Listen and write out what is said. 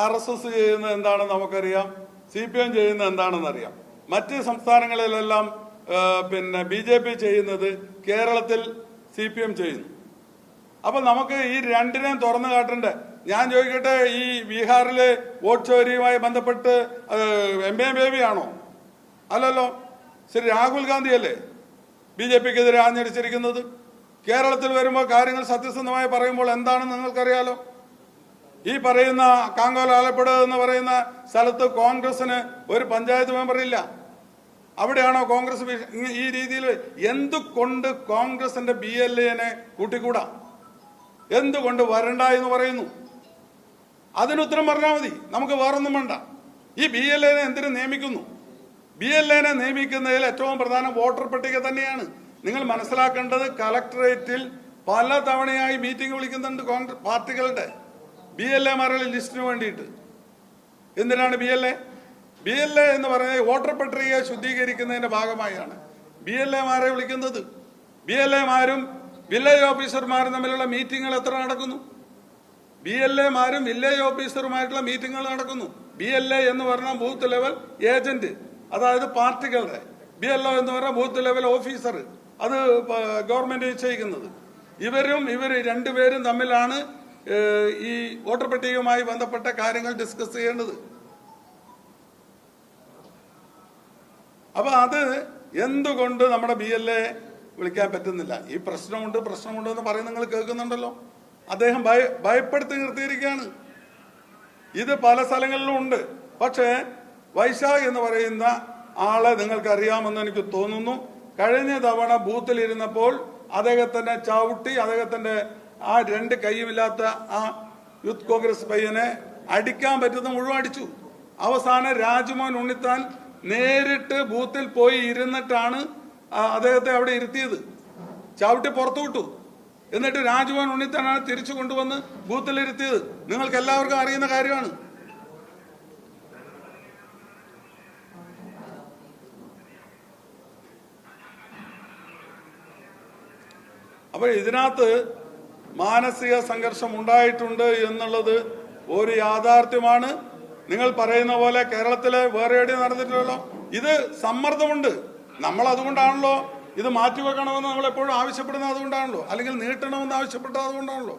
R S S ചെയ്യുന്നത് എന്താണെന്ന് നമുക്കറിയാം. സി പി എം ചെയ്യുന്നത് എന്താണെന്ന് അറിയാം മറ്റ് സംസ്ഥാനങ്ങളിലെല്ലാം പിന്നെ ബി ജെ പി ചെയ്യുന്നത് കേരളത്തിൽ സി പി എം ചെയ്യുന്നു. അപ്പൊ നമുക്ക് ഈ രണ്ടിനെയും തുറന്നു കാട്ടണ്ടേ? ഞാൻ ചോദിക്കട്ടെ ഈ ബീഹാറിലെ വോട്ട് ചോരിയുമായി ബന്ധപ്പെട്ട് എം എ ബേബി ആണോ? അല്ലല്ലോ. ശ്രീ രാഹുൽ ഗാന്ധി അല്ലേ ബി ജെ പിക്കെതിരെ ആഞ്ഞടിച്ചിരിക്കുന്നത്? കേരളത്തിൽ വരുമ്പോൾ കാര്യങ്ങൾ സത്യസന്ധമായി പറയുമ്പോൾ എന്താണെന്ന് നിങ്ങൾക്കറിയാലോ? ഈ പറയുന്ന കാങ്കോല ആലപ്പുഴ എന്ന് പറയുന്ന സ്ഥലത്ത് കോൺഗ്രസിന് ഒരു പഞ്ചായത്ത് മെമ്പർ ഇല്ല. അവിടെയാണോ കോൺഗ്രസ് ഈ രീതിയിൽ എന്തുകൊണ്ട് കോൺഗ്രസിന്റെ ബി എൽ എനെ കൂട്ടിക്കൂടാ? എന്തുകൊണ്ട് വരണ്ട എന്ന് പറയുന്നു? അതിനുത്തരം പറഞ്ഞാൽ മതി. നമുക്ക് വേറൊന്നും വേണ്ട. ഈ ബി എൽ എനെ എന്തിനു നിയമിക്കുന്നു? ബി എൽ എനെ നിയമിക്കുന്നതിൽ ഏറ്റവും പ്രധാന വോട്ടർ പട്ടിക തന്നെയാണ്. നിങ്ങൾ മനസ്സിലാക്കേണ്ടത് കലക്ടറേറ്റിൽ പല തവണയായി മീറ്റിംഗ് വിളിക്കുന്നുണ്ട് കോൺഗ്രസ് പാർട്ടികളുടെ. ബി എൽ എമാരുടെ ലിസ്റ്റിന് വേണ്ടിയിട്ട്. എന്തിനാണ് B L A B L A എന്ന് പറഞ്ഞാൽ വോട്ടർ പട്ടികയെ ശുദ്ധീകരിക്കുന്നതിന്റെ ഭാഗമായാണ്. ബി എൽ എമാരെ വിളിക്കുന്നത്. ബി എൽ എമാരും വില്ലേജ് ഓഫീസർമാരും തമ്മിലുള്ള മീറ്റിങ്ങുകൾ എത്ര നടക്കുന്നു? ബി എൽ എമാരും വില്ലേജ് ഓഫീസറുമായിട്ടുള്ള മീറ്റിങ്ങുകൾ നടക്കുന്നു. ബി എൽ എ എന്ന് പറഞ്ഞാൽ ബൂത്ത് ലെവൽ ഏജന്റ് അതായത് പാർട്ടികളുടെ. ബി എൽ ഒ എന്ന് പറഞ്ഞാൽ ബൂത്ത് ലെവൽ ഓഫീസർ അത് ഗവൺമെന്റ് നിശ്ചയിക്കുന്നത്. ഇവരും ഇവർ രണ്ടുപേരും തമ്മിലാണ് ഈ വോട്ടർ പട്ടികയുമായി ബന്ധപ്പെട്ട കാര്യങ്ങൾ ഡിസ്കസ് ചെയ്യേണ്ടത്. അപ്പൊ അത് എന്തുകൊണ്ട് നമ്മുടെ ബി എൽ എ വിളിക്കാൻ പറ്റുന്നില്ല? ഈ പ്രശ്നമുണ്ട് പ്രശ്നമുണ്ട് എന്ന് പറയും നിങ്ങൾ കേൾക്കുന്നുണ്ടല്ലോ. അദ്ദേഹം ഭയ ഭയപ്പെടുത്തി നിർത്തിയിരിക്കുകയാണ്. ഇത് പല സ്ഥലങ്ങളിലും ഉണ്ട്. പക്ഷേ വൈശാഖ് എന്ന് പറയുന്ന ആളെ നിങ്ങൾക്കറിയാമെന്ന് എനിക്ക് തോന്നുന്നു. കഴിഞ്ഞ തവണ ബൂത്തിലിരുന്നപ്പോൾ അദ്ദേഹത്തിന്റെ ചവിട്ടി അദ്ദേഹത്തിന്റെ ആ രണ്ട് കൈയുമില്ലാത്ത ആ യൂത്ത് കോൺഗ്രസ് പയ്യനെ അടിക്കാൻ പറ്റുന്ന മുഴുവൻ അടിച്ചു. അവസാനം രാജ്മോഹൻ ഉണ്ണിത്താൻ നേരിട്ട് ബൂത്തിൽ പോയി ഇരുന്നിട്ടാണ് അദ്ദേഹത്തെ അവിടെ ഇരുത്തിയത്. ചവിട്ടി പുറത്തു വിട്ടു. എന്നിട്ട് രാജ്ഭവൻ ഉണ്ണിത്താനാണ് തിരിച്ചു കൊണ്ടുവന്ന് ബൂത്തിലിരുത്തിയത് നിങ്ങൾക്ക് എല്ലാവർക്കും അറിയുന്ന കാര്യമാണ്. അപ്പോൾ ഇതിനകത്ത് മാനസിക സംഘർഷം ഉണ്ടായിട്ടുണ്ട് എന്നുള്ളത് ഒരു യാഥാർത്ഥ്യമാണ്. നിങ്ങൾ പറയുന്ന പോലെ കേരളത്തിലെ വേറെ എവിടെയും നടന്നിട്ടില്ലല്ലോ. ഇത് സമ്മർദ്ദമുണ്ട്. നമ്മൾ അതുകൊണ്ടാണല്ലോ ഇത് മാറ്റിവെക്കണമെന്ന് നമ്മൾ എപ്പോഴും ആവശ്യപ്പെടുന്നത് അതുകൊണ്ടാണല്ലോ. അല്ലെങ്കിൽ നീട്ടണമെന്ന് ആവശ്യപ്പെട്ടത് അതുകൊണ്ടാണല്ലോ.